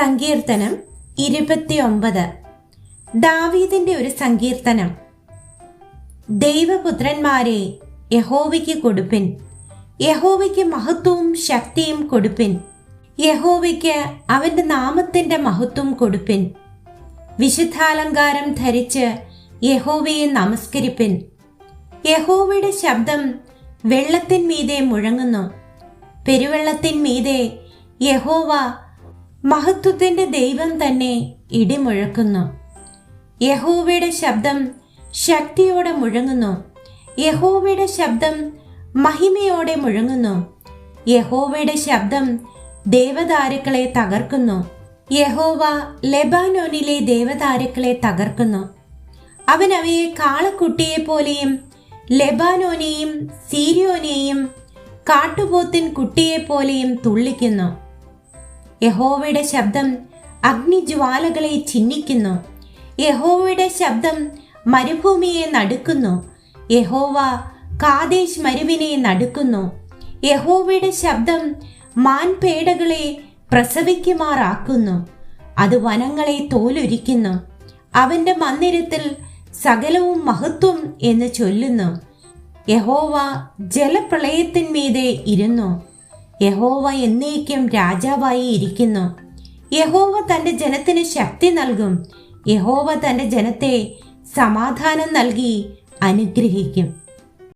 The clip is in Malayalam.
സങ്കീർത്തനം ഇരുപത്തിയൊമ്പത്. ദാവീദിന്റെ ഒരു സങ്കീർത്തനം. ദൈവപുത്രന്മാരെ യഹോവയ്ക്ക് കൊടുപ്പിൻ. യഹോവയ്ക്ക് മഹത്വവും ശക്തിയും കൊടുപ്പിൻ. യഹോവയ്ക്ക് അവന്റെ നാമത്തിന്റെ മഹത്വം കൊടുപ്പിൻ. വിശുദ്ധാലങ്കാരം ധരിച്ച് യഹോവയെ നമസ്കരിപ്പിൻ. യഹോവയുടെ ശബ്ദം വെള്ളത്തിന്മീതെ മുഴങ്ങുന്നു. പെരുവെള്ളത്തിന്മീതെ യഹോവ മഹത്വത്തിന്റെ ദൈവം തന്നെ ഇടിമുഴക്കുന്നു. യഹോവയുടെ ശബ്ദം ശക്തിയോടെ മുഴങ്ങുന്നു. യഹോവയുടെ ശബ്ദം മഹിമയോടെ മുഴങ്ങുന്നു. യഹോവയുടെ ശബ്ദം ദേവതാരുക്കളെ തകർക്കുന്നു. യഹോവ ലെബാനോനിലെ ദേവതാരുക്കളെ തകർക്കുന്നു. അവൻ അവയെ കാളക്കുട്ടിയെ പോലെയും ലെബാനോനെയും സീരിയോനെയും കാട്ടുപോത്തിൻ കുട്ടിയെ പോലെയും തുള്ളിക്കുന്നു. യഹോവയുടെ ശബ്ദം അഗ്നിജ്വാലകളെ ചിഹ്നിക്കുന്നു യഹോവയുടെ ശബ്ദം മരുഭൂമിയെ നടുക്കുന്നു. യഹോവ കാദേശ് മരുവിനെ നടുക്കുന്നു. യഹോവയുടെ ശബ്ദം മാൻപേടകളെ പ്രസവിക്കുമാറാക്കുന്നു. അത് വനങ്ങളെ തോലൊരിക്കുന്നു. അവന്റെ മന്ദിരത്തിൽ സകലവും മഹത്വം എന്ന് ചൊല്ലുന്നു. യഹോവ ജലപ്രളയത്തിന്മീതെ ഇരുന്നു. യഹോവ എന്നേക്കും രാജാവായി ഇരിക്കുന്നു. യഹോവ തന്റെ ജനത്തിന് ശക്തി നൽകും. യഹോവ തന്റെ ജനത്തെ സമാധാനം നൽകി അനുഗ്രഹിക്കും.